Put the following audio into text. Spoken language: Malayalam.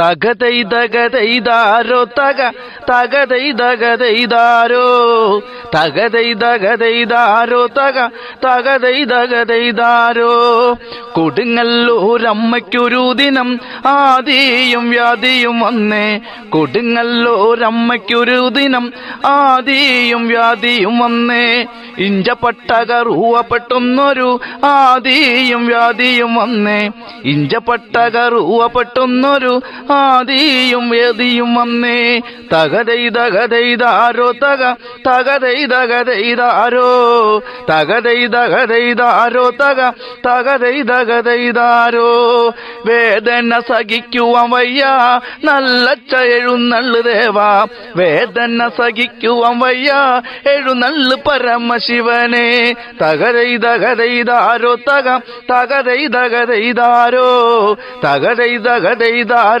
തകതൈതകതൈതാരോ തക തകതൈതകതൈതാരോ തകതൈതകതൈതാരോ തക തകതൈതകതൈതാരോ കൊടുങ്ങല്ലൂരമ്മയ്ക്കൊരു ദിനം ആദിയും വ്യാധിയും വന്നേ. കൊടുങ്ങല്ലൂരമ്മയ്ക്കൊരു ദിനം ആദിയും വ്യാധിയും വന്നേ. ഇഞ്ചപ്പട്ടക റൂവപ്പെട്ടൊന്നൊരു ആദിയും വ്യാധിയും വന്നേ. ഇഞ്ചപ്പട്ടക റൂവപ്പെട്ടൊന്നൊരു ആദിയും വേദിയും വന്നേ. തകതൈതകതൈതാരോ തക തകതൈതകതൈതാരോ തകതൈതകതൈതാരോ തക തകതൈതകതൈതാരോ വേദന സഹിക്കുവാൻ വയ്യ നല്ല എഴുന്നള്ളു ദേവാ. വേദന സഹിക്കുവാൻ വയ്യ എഴുന്നള്ളു പരമശിവനെ. തകതൈതകതൈതാരോ തക തകതൈതകതൈതാരോ തകതൈതകതൈതാരോ